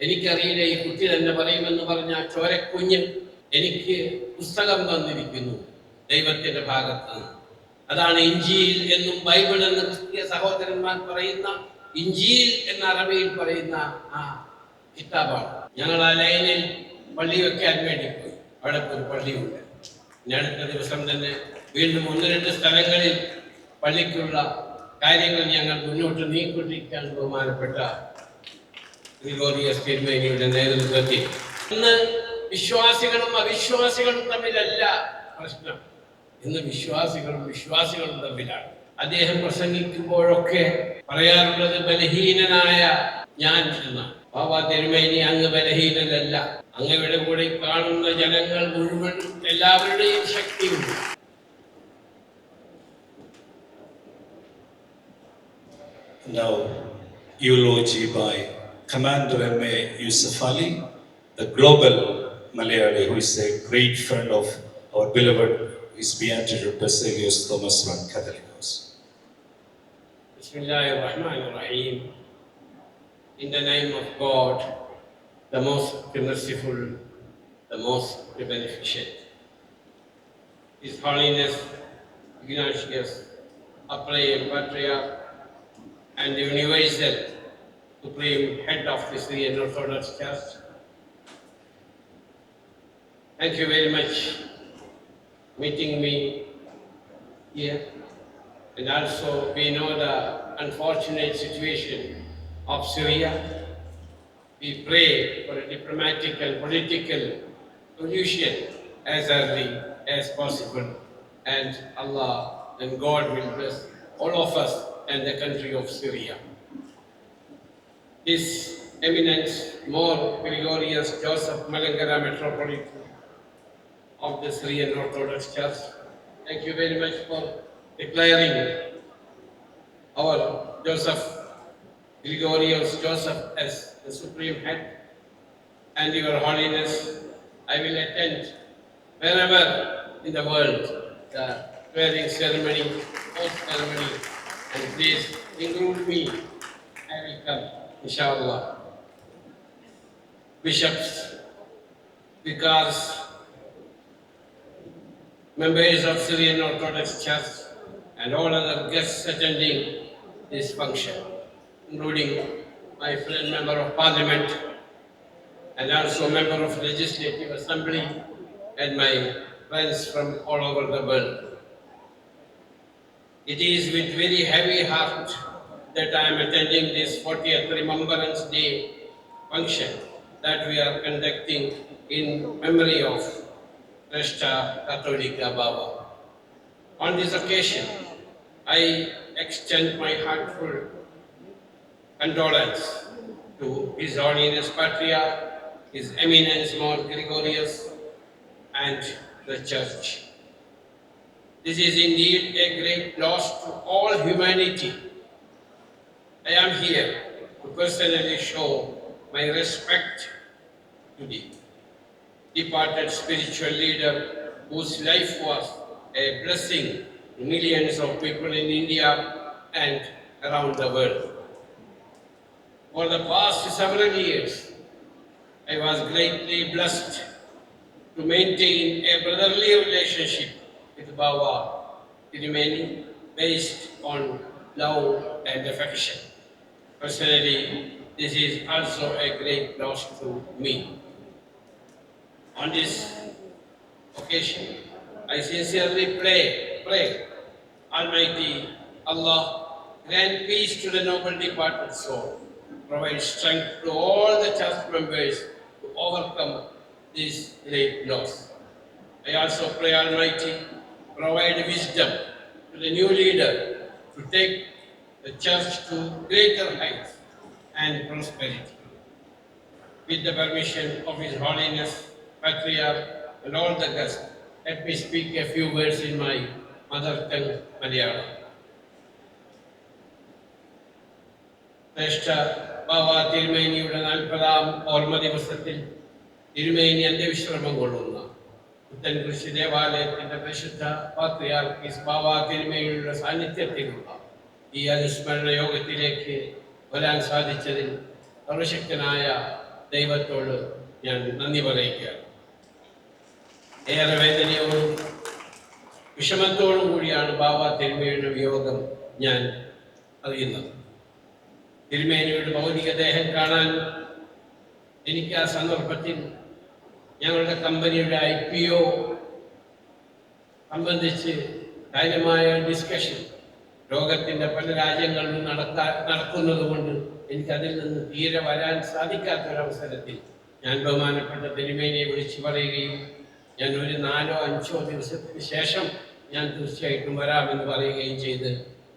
എനിക്കറിയില്ല ഈ കുട്ടി തന്നെ പറയുമെന്ന് പറഞ്ഞ ചോരക്കുഞ്ഞ് എനിക്ക് പുസ്തകം തന്നിരിക്കുന്നു ദൈവത്തിന്റെ ഭാഗത്ത്. അതാണ് ഇഞ്ചിയിൽ എന്നും ബൈബിൾ എന്ന് ക്രിസ്തീയ സഹോദരന്മാർ പറയുന്ന ഇഞ്ചിയിൽ എന്ന അറബിയിൽ പറയുന്ന ആ കിതാബാണ്. ഞങ്ങൾ ആ ലൈനിൽ പള്ളി വെക്കാൻ വേണ്ടി പോയി. അവിടെ ഒരു പള്ളിയുണ്ട്. ഞാൻ അടുത്ത ദിവസം തന്നെ വീണ്ടും ഒന്ന് രണ്ട് സ്ഥലങ്ങളിൽ പള്ളിക്കുള്ള കാര്യങ്ങൾ ഞങ്ങൾ മുന്നോട്ട് നീക്കൊണ്ടിരിക്കാൻ ബഹുമാനപ്പെട്ട ഗ്രിഗോറിയസ് തിരുമേനിയുടെ നേതൃത്വത്തിൽ. ഇന്ന് വിശ്വാസികളും അവിശ്വാസികളും തമ്മിലല്ല പ്രശ്നം. ഇന്ന് വിശ്വാസികളും വിശ്വാസികളും തമ്മിലാണ്. അദ്ദേഹം പ്രസംഗിക്കുമ്പോഴൊക്കെ പറയാറുള്ളത് ബലഹീനനായ ഞാൻ എന്നാണ്. ബാബ തിരുമേനി അങ്ങ് ബലഹീനനല്ല. അങ്ങയുടെ കൂടെ കാണുന്ന ജനങ്ങൾ മുഴുവൻ എല്ലാവരുടെയും ശക്തിയുണ്ട്. Now, eulogy by Commander M.A. Yusuf Ali, the global Malayali, who is a great friend of our beloved His Beatitude Basilius Thomas Van Catholicos. In the name of God, the most merciful, the most beneficent. His Holiness Ignatius, Upright Patriarch, and the Universal Supreme Head of the Syrian Orthodox Church. Thank you very much meeting me here. And also, we know the unfortunate situation of Syria. We pray for a diplomatic and political solution as early as possible. And Allah and God will bless all of us and the country of Syria. His Eminence More Gregorius Joseph Malangara Metropolitan of the Syrian Orthodox Church. Thank you very much for declaring our Joseph Gregorius Joseph as the Supreme Head. And Your Holiness, I will attend wherever in the world the swearing ceremony, oath ceremony, please include me. I will come, inshallah. Bishops, vicars, members of Syrian Orthodox Church, and all other guests attending this function, including my friend member of parliament and also member of legislative assembly and my friends from all over the world. It is with very heavy heart that I am attending this 40th Remembrance Day function that we are conducting in memory of Resta Katolika Baba. On this occasion, I extend my heartfelt condolence to His Holiness Patriarch, His Eminence More Gregorius, and the Church. This is indeed a great loss to all humanity. I am here to personally show my respect to the departed spiritual leader whose life was a blessing to millions of people in India and around the world. For the past several years, I was greatly blessed to maintain a brotherly relationship with Baba Tirumeni based on love and affection. Personally, this is also a great loss to me. On this occasion, I sincerely pray, pray, Almighty Allah, grant peace to the noble departed soul, provide strength to all the church members to overcome this great loss. I also pray, Almighty, provide wisdom to the new leader to take the church to greater heights and prosperity. With the permission of His Holiness, Patriarch, and all the guests, let me speak a few words in my mother tongue, Malayalam. ശ്രേഷ്ഠ ബാബ തിരുമേനിയുടെ നാൽപ്പതാം ഓർമ്മ ദിവസത്തിൽ തിരുമേനി അന്ത്യവിശ്രമം കൊള്ളുന്ന പുത്തൻകുരിശ് ദേവാലയത്തിന്റെ പ്രശുദ്ധ പാത്രിയാർക്കീസ് ബാബ തിരുമേനിയുടെ സാന്നിധ്യത്തിലുള്ള ഈ അനുസ്മരണ യോഗത്തിലേക്ക് വരാൻ സാധിച്ചതിൽ സർവശക്തനായ ദൈവത്തോട് ഞാൻ നന്ദി പറയുകയാണ്. ഏറെ വേദനയോടും വിഷമത്തോടും കൂടിയാണ് ബാബ തിരുമേനിയുടെ വിയോഗം ഞാൻ അറിയുന്നത്. തിരുമേനിയുടെ ഭൗതിക ദേഹം കാണാൻ എനിക്ക് ആ സന്ദർഭത്തിൽ ഞങ്ങളുടെ കമ്പനിയുടെ ഐ പി ഒ സംബന്ധിച്ച് കാര്യമായ ഡിസ്കഷൻ ലോകത്തിന്റെ പല രാജ്യങ്ങളിലും നടത്താ നടക്കുന്നത് കൊണ്ട് എനിക്കതിൽ നിന്ന് തീരെ വരാൻ സാധിക്കാത്തൊരവസരത്തിൽ ഞാൻ ബഹുമാനപ്പെട്ട തിരുമേനിയെ വിളിച്ചു പറയുകയും ഞാൻ ഒരു നാലോ അഞ്ചോ ദിവസത്തിന് ശേഷം ഞാൻ തീർച്ചയായിട്ടും വരാമെന്ന് പറയുകയും ചെയ്ത്.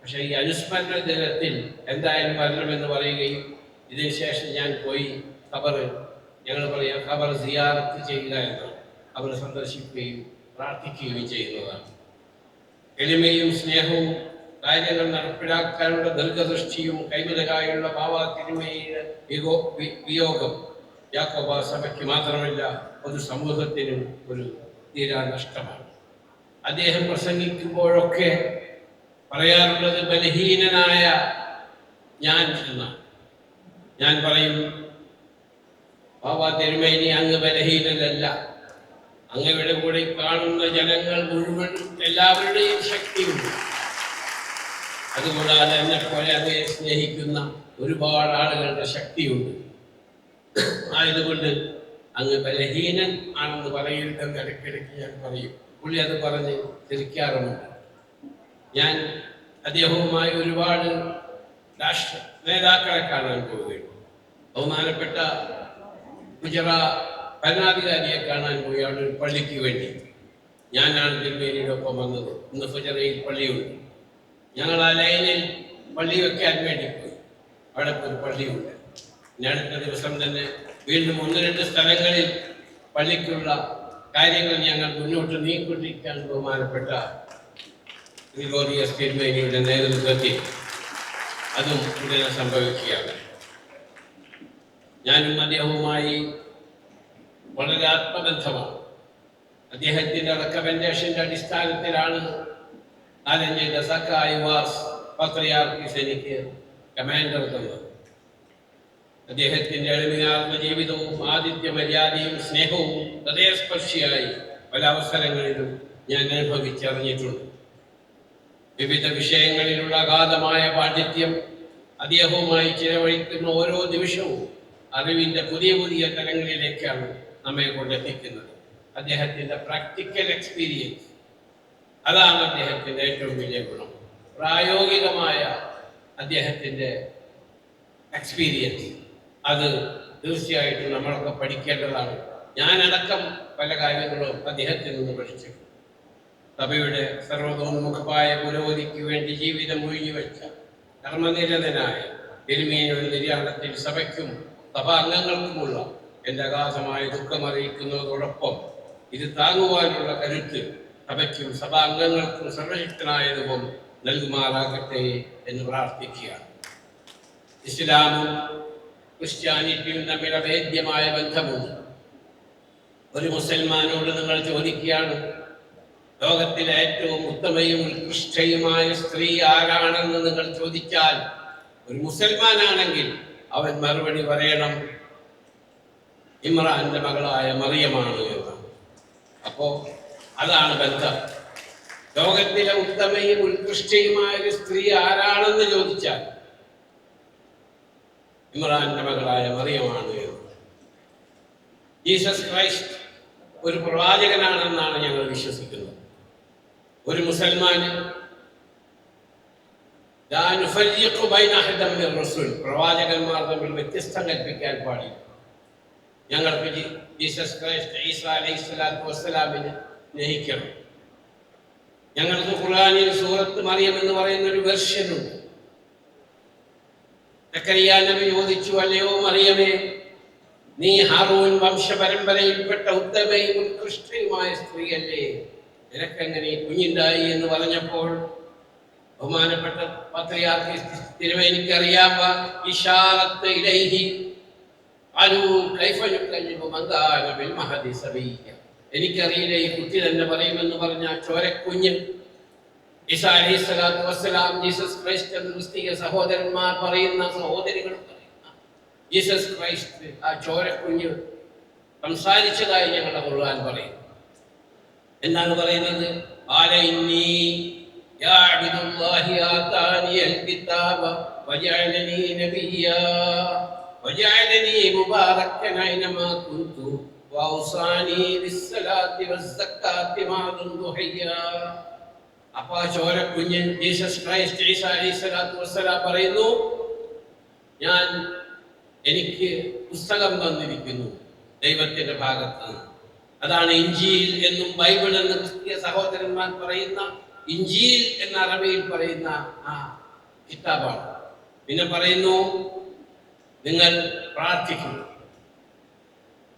പക്ഷേ ഈ അനുസ്മരണ ദിനത്തിൽ എന്തായാലും വരണമെന്ന് പറയുകയും ഇതിനുശേഷം ഞാൻ പോയി ഖബറ് ഞങ്ങൾ പറയാം ഖബർ സിയാറത്ത് ചെയ്യുക എന്ന് അവർ സന്ദർശിക്കുകയും പ്രാർത്ഥിക്കുകയും ചെയ്യുന്നതാണ്. എളിമയും സ്നേഹവും കാര്യങ്ങൾ നടപ്പിലാക്കാനുള്ള ദീർഘദൃഷ്ടിയും കൈവിലകായുള്ള ബാബ തിരുമയുടെ വിയോഗം യാക്കോബ സഭയ്ക്ക് മാത്രമല്ല ഒരു സമൂഹത്തിനും ഒരു തീരാ നഷ്ടമാണ്. അദ്ദേഹം പ്രസംഗിക്കുമ്പോഴൊക്കെ പറയാറുള്ളത് ബലഹീനനായ ഞാൻ എന്നാണ്. ഞാൻ പറയും ബാബ തിരുമേനി അങ്ങ് ബലഹീനനല്ല. അങ്ങയുടെ കൂടെ കാണുന്ന ജനങ്ങൾ മുഴുവൻ എല്ലാവരുടെയും ശക്തിയുണ്ട്. അതുകൂടാതെ എന്നെ പോലെ അങ്ങയെ സ്നേഹിക്കുന്ന ഒരുപാട് ആളുകളുടെ ശക്തിയുണ്ട്. ആയതുകൊണ്ട് അങ്ങ് ബലഹീനൻ ആണെന്ന് പറയരുതെന്ന് ഇടയ്ക്കിടയ്ക്ക് ഞാൻ പറയും. പുള്ളി അത് പറഞ്ഞ് തിരിക്കാറുമുണ്ട് ഞാൻ അദ്ദേഹവുമായി ഒരുപാട് രാഷ്ട്ര നേതാക്കളെ കാണാൻ പോവുകയുണ്ട് ബഹുമാനപ്പെട്ട ഗുജറ ഭരണാധികാരിയെ കാണാൻ പോയി അവിടെ ഒരു പള്ളിക്ക് വേണ്ടി. ഞാനാണ് തിരുമേനിയുടെ ഒപ്പം വന്നത്. ഇന്ന് ഫുജറയിൽ പള്ളിയുണ്ട്. ഞങ്ങൾ ആ ലൈനിൽ പള്ളി വെക്കാൻ വേണ്ടി പോയി. അവിടെ ഒരു പള്ളിയുണ്ട്. പിന്നെ അടുത്ത ദിവസം തന്നെ വീണ്ടും ഒന്ന് രണ്ട് സ്ഥലങ്ങളിൽ പള്ളിക്കുള്ള കാര്യങ്ങൾ ഞങ്ങൾ മുന്നോട്ട് നീക്കൊണ്ടിരിക്കാൻ ബഹുമാനപ്പെട്ട ഗ്രിഗോറിയസ് തിരുമേനിയുടെ നേതൃത്വത്തിൽ അതും ഉടനെ സംഭവിക്കുകയാണ്. ഞാനും അദ്ദേഹവുമായി വളരെ ആത്മബന്ധമാണ്. അദ്ദേഹത്തിന്റെ റെക്കമെൻഡേഷന്റെ അടിസ്ഥാനത്തിലാണ് ആദ്യം ചെയ്ത സക്കായി വാസ് പത്രയാർക്കിസ് എനിക്ക് കമാൻഡർ തന്നത് എളിമയാർന്ന ജീവിതവും ആദിത്യ മര്യാദയും സ്നേഹവും ഹൃദയസ്പർശിയായി പല അവസരങ്ങളിലും ഞാൻ അനുഭവിച്ചറിഞ്ഞിട്ടുണ്ട്. വിവിധ വിഷയങ്ങളിലുള്ള അഗാധമായ പാണ്ഡിത്യം അദ്ദേഹവുമായി ചിലവഴിക്കുന്ന ഓരോ നിമിഷവും അറിവിന്റെ പുതിയ പുതിയ തലങ്ങളിലേക്കാണ് നമ്മെ കൊണ്ടെത്തിക്കുന്നത്. അദ്ദേഹത്തിന്റെ പ്രാക്ടിക്കൽ എക്സ്പീരിയൻസ് അതാണ് അദ്ദേഹത്തിന്റെ ഏറ്റവും വലിയ ഗുണം. പ്രായോഗികമായ അദ്ദേഹത്തിന്റെ എക്സ്പീരിയൻസ് അത് തീർച്ചയായിട്ടും നമ്മളൊക്കെ പഠിക്കേണ്ടതാണ്. ഞാനടക്കം പല കാര്യങ്ങളും അദ്ദേഹത്തിൽ നിന്ന് പഠിച്ചു സഭയുടെ സർവതോന്മുഖമായ പുരോഗതിക്ക് വേണ്ടി ജീവിതം ഒഴിഞ്ഞുവെച്ച കർമ്മനിരതനായ തിരുമേനിയുടെ നിര്യാണത്തിൽ സഭയ്ക്കും സഭാംഗങ്ങൾക്കുമുള്ള എന്റെ അഗാധമായ ദുഃഖം അറിയിക്കുന്നതോടൊപ്പം ഇത് താങ്ങുവാനുള്ള കരുത്ത് സഭയ്ക്കും സഭാംഗങ്ങൾക്കും സർവശക്തനായതും നൽകുമാറാകട്ടെ എന്ന് പ്രാർത്ഥിക്കുകയാണ്. ഇസ്ലാമും ക്രിസ്ത്യാനിറ്റിയും തമ്മിൽ അഭേദ്യമായ ബന്ധമുണ്ട്. ഒരു മുസൽമാനോട് നിങ്ങൾ ചോദിക്കുകയാണ് ലോകത്തിലെ ഏറ്റവും ഉത്തമയും ഉത്കൃഷ്ടയുമായ സ്ത്രീ ആരാണെന്ന് നിങ്ങൾ ചോദിച്ചാൽ ഒരു മുസൽമാനാണെങ്കിൽ അവൻ മറുപടി പറയണം. ഇമ്രാന്റെ മകളായ മറിയമാണ് എന്ന്. അപ്പോ അതാണ് ബന്ധം. ലോകത്തിലെ ഉത്തമയും ഉത്കൃഷ്ടയുമായ ഒരു സ്ത്രീ ആരാണെന്ന് ചോദിച്ചാൽ ഇമ്രാന്റെ മകളായ മറിയമാണ് എന്ന്. ജീസസ് ക്രൈസ്റ്റ് ഒരു പ്രവാചകനാണെന്നാണ് ഞങ്ങൾ വിശ്വസിക്കുന്നത്. ഒരു മുസൽമാന് പ്രവാചകന്മാർ തമ്മിൽ വ്യത്യസ്തം കൽപ്പിക്കാൻ പാടില്ല. ഞങ്ങൾക്ക് ജീസസ് ക്രൈസ്റ്റ് ഈസ അലൈഹി സ്വലാത്തു വസ്സലാമിനെ സ്നേഹിക്കണം. ഞങ്ങൾക്ക് ഖുർആാനിൽ സൂറത്ത് മറിയം എന്ന് പറയുന്ന ഒരു വെർഷനുണ്ട് ചോദിച്ചു അല്ലയോ മറിയമേ നീ ഹാറൂൻ വംശപരമ്പരയിൽപ്പെട്ട ഉത്തമയും ഉത്കൃഷ്ടയുമായ സ്ത്രീയല്ലേ? നിനക്കെങ്ങനെ കുഞ്ഞുണ്ടായി എന്ന് പറഞ്ഞപ്പോൾ ബഹുമാനപ്പെട്ട പത്രയാർക്ക് തിരുവേനിക്കറിയാമ ഇഷാറത്ത് ഇലൈഹി എനിക്കറിയില്ല ഈ കുട്ടി തന്നെ പറയുമെന്ന് പറഞ്ഞ ചോരക്കുഞ്ഞ്. ഈസാ അലൈഹി സ്വലാത്തു ജീസസ് ക്രൈസ്റ്റ് എന്ന ക്രിസ്തീയ സഹോദരന്മാർ പറയുന്ന സഹോദരികൾ പറയുന്ന ജീസസ് ക്രൈസ്റ്റ് ആ ചോരക്കുഞ്ഞ് സംസാരിച്ചതായി ഞങ്ങളുടെ ഖുർആൻ പറയും എന്താണ് പറയുന്നത്? ആലൈന്നീ يا عبد الله آتاني الكتاب وجعلني نبيا وجعلني مباركا أينما كنت وأوصاني بالصلاة والزكاة ما دمت حيا അപ്പൊ ആ ചോരക്കുഞ്ഞൻ ജീസസ് ക്രൈസ്റ്റ് ഈസ അലൈഹി സ്വലാത്തു വസ്സലാം പറയുന്നു ഞാൻ എനിക്ക് പുസ്തകം തന്നിരിക്കുന്നു ദൈവത്തിന്റെ ഭാഗത്ത് നിന്ന് അതാണ് ഇഞ്ചിയിൽ എന്നും ബൈബിൾ എന്ന് ക്രിസ്തീയ സഹോദരന്മാർ പറയുന്ന ഇഞ്ചിയിൽ എന്ന അറബിയിൽ പറയുന്ന ആ കിതാബാണ്. പിന്നെ പറയുന്നു നിങ്ങൾ പ്രാർത്ഥിക്കും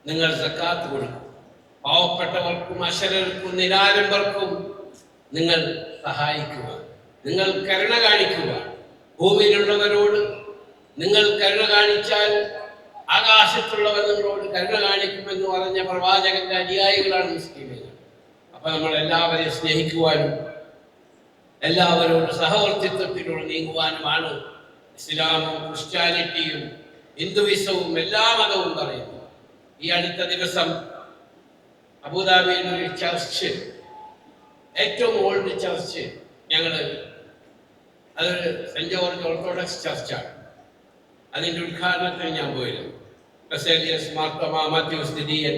നിങ്ങൾ സക്കാത്ത് കൊടുക്കും. പാവപ്പെട്ടവർക്കും അശരർക്കും നിരാരംഭർക്കും നിങ്ങൾ സഹായിക്കുക. നിങ്ങൾ കരുണ കാണിക്കുക. ഭൂമിയിലുള്ളവരോട് നിങ്ങൾ കരുണ കാണിച്ചാൽ ആകാശത്തുള്ളവർ നിങ്ങളോട് കരുണ കാണിക്കുമെന്ന് പറഞ്ഞ പ്രവാചകന്റെ അനുയായികളാണ് മുസ്ലിമുകൾ അപ്പൊ നമ്മൾ എല്ലാവരെയും സ്നേഹിക്കുവാനും എല്ലാവരോടും സഹവർത്തിത്വത്തിലൂടെ നീങ്ങുവാനുമാണ് ഇസ്ലാമും ക്രിസ്ത്യാനിറ്റിയും ഹിന്ദുവിസവും എല്ലാ മതവും പറയുന്നു ഈ അടുത്ത ദിവസം അബുദാബിയിൽ ഒരു ചർച്ച് ഏറ്റവും ഓൾഡ് ചർച്ച് ഞങ്ങൾ അതൊരു സെന്റ് ജോർജ് ഓർത്തഡോക്സ് ചർച്ചാണ്. അതിന്റെ ഉദ്ഘാടനത്തിന് ഞാൻ പോയിരുന്നു. പ്രസേലിയസ് മാത്യൂസ് ദിദിയൻ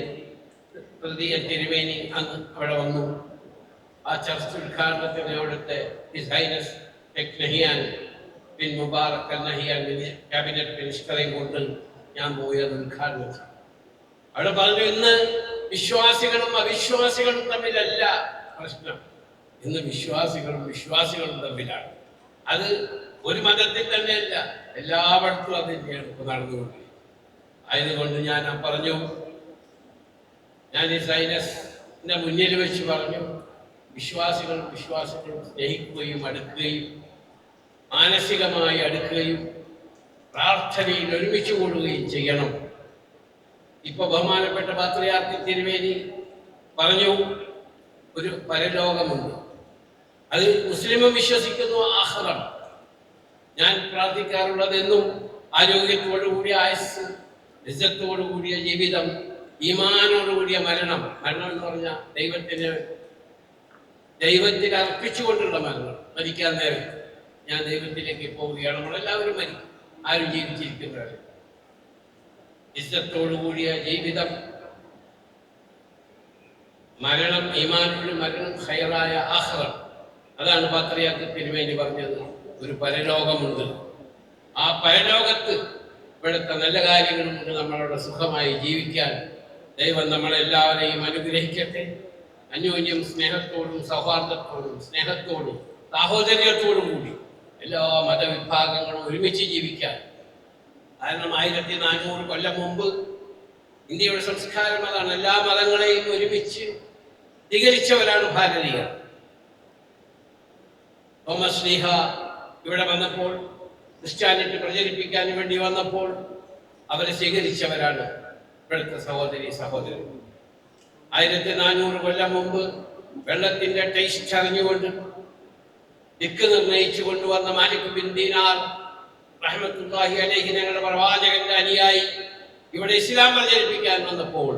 തൃതീയ തിരുമേനി അങ്ങ് അവിടെ വന്നു. ആ ചർച്ച് ഉദ്ഘാടനത്തിന് അവിടുത്തെ Highness Nahyan bin Mubarak Nahyan cabinet മിനിസ്റ്ററെയും കൊണ്ട് ഞാൻ പോയി അത് ഉദ്ഘാടനം ചെയ്തു. അവിടെ പറഞ്ഞു ഇന്ന് വിശ്വാസികളും അവിശ്വാസികളും തമ്മിലല്ല പ്രശ്നം. ഇന്ന് വിശ്വാസികളും വിശ്വാസികളും തമ്മിലാണ്. അത് ഒരു മതത്തിൽ തന്നെയല്ല എല്ലായിടത്തും അത് തന്നെയാണ് നടന്നുകൊണ്ടിരിക്കുന്നത്. ആയതുകൊണ്ട് ഞാൻ പറഞ്ഞു ഞാൻ ഈ സൈനസിന്റെ മുന്നിൽ വെച്ച് പറഞ്ഞു വിശ്വാസികളും വിശ്വാസികൾ സ്നേഹിക്കുകയും അടുക്കുകയും മാനസികമായി അടുക്കുകയും പ്രാർത്ഥനയിൽ ഒരുമിച്ച് കൂടുകയും ചെയ്യണം. ഇപ്പൊ ബഹുമാനപ്പെട്ട പാത്രയാർത്തി തിരുവേനി പറഞ്ഞു ഒരു പരലോകമുണ്ട്. അത് മുസ്ലിമും വിശ്വസിക്കുന്നു ആഹ്റം. ഞാൻ പ്രാർത്ഥിക്കാറുള്ളത് എന്നും ആരോഗ്യത്തോടു കൂടിയ ആയുസ് രജത്തോടുകൂടിയ ജീവിതം ഈമാനോടുകൂടിയ മരണം. മരണം എന്ന് പറഞ്ഞാൽ ദൈവത്തിന് ദൈവത്തിന് അർപ്പിച്ചുകൊണ്ടുള്ള മരണം. മരിക്കാൻ നേരം ഞാൻ ദൈവത്തിലേക്ക് പോവുകയാണ്. നമ്മളെല്ലാവരും മരിക്കും ആരും ജീവിച്ചിരിക്കുന്നവരെ ഇസ്സത്തോടു കൂടിയ ജീവിതം. മരണം ഈമാനുള്ള മരണം ഹൈറായ ആഹ്റം. അതാണ് പാത്രിയാക്ക് തിരുവേണ്ടി പറഞ്ഞത്. ഒരു പരലോകമുണ്ട്. ആ പരലോകത്ത് ഇവിടുത്തെ നല്ല കാര്യങ്ങളുമുണ്ട് നമ്മളവിടെ സുഖമായി ജീവിക്കാൻ ദൈവം നമ്മളെല്ലാവരെയും അനുഗ്രഹിക്കട്ടെ. അന്യോന്യം സ്നേഹത്തോടും സൗഹാർദ്ദത്തോടും സ്നേഹത്തോടും സാഹോദര്യത്തോടും കൂടി എല്ലാ മതവിഭാഗങ്ങളും ഒരുമിച്ച് ജീവിക്കാൻ. കാരണം ആയിരത്തി നാനൂറ് കൊല്ലം മുമ്പ് ഇന്ത്യയുടെ സംസ്കാരം അതാണ്. എല്ലാ മതങ്ങളെയും ഒരുമിച്ച് സ്വീകരിച്ചവരാണ് ഭാരതീയർ. തോമസ് സ്നേഹ ഇവിടെ വന്നപ്പോൾ ക്രിസ്ത്യാനിറ്റി പ്രചരിപ്പിക്കാൻ വേണ്ടി വന്നപ്പോൾ അവരെ സ്വീകരിച്ചവരാണ് ഇവിടുത്തെ സഹോദരി സഹോദരൻ ആയിരത്തി നാനൂറ് കൊല്ലം മുമ്പ് വെള്ളത്തിന്റെ ടേസ്റ്റ് അറിഞ്ഞുകൊണ്ട് ദിക്ക് നിർണയിച്ചു കൊണ്ടുവന്ന മാലിക് ബിൻ റഹ്മത്തുല്ലാഹി അലൈഹി ഞങ്ങളുടെ പ്രവാചകന്റെ അനുയായി ഇവിടെ ഇസ്ലാം പ്രചരിപ്പിക്കാൻ വന്നപ്പോൾ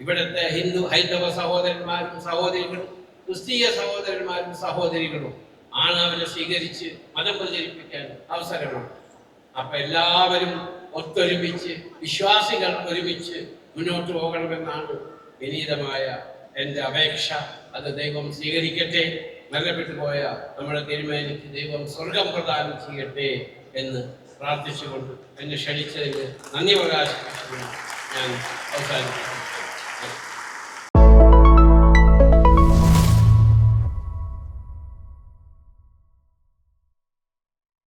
ഇവിടുത്തെ ഹിന്ദു ഹൈന്ദവ സഹോദരന്മാരും സഹോദരികളും ക്രിസ്തീയ സഹോദരന്മാരും സഹോദരികളും ആണ് അവരെ സ്വീകരിച്ച് മതം പ്രചരിപ്പിക്കാൻ അവസരമാണ്. അപ്പൊ എല്ലാവരും ഒത്തൊരുമിച്ച് വിശ്വാസികൾ ഒരുമിച്ച് മുന്നോട്ട് പോകണമെന്നാണ് വിനീതമായ എന്റെ അപേക്ഷ അത് ദൈവം സ്വീകരിക്കട്ടെ നല്ലപ്പെട്ടു പോയ നമ്മുടെ തീരുമാനിച്ച് ദൈവം സ്വർഗം പ്രദാനം ചെയ്യട്ടെ എന്ന് പ്രാർത്ഥിച്ചുകൊണ്ട് എന്നെ ക്ഷണിച്ചതിന് നന്ദി പ്രകാശിപ്പിച്ചുകൊണ്ട് ഞാൻ അവസാനിപ്പിക്കുന്നു.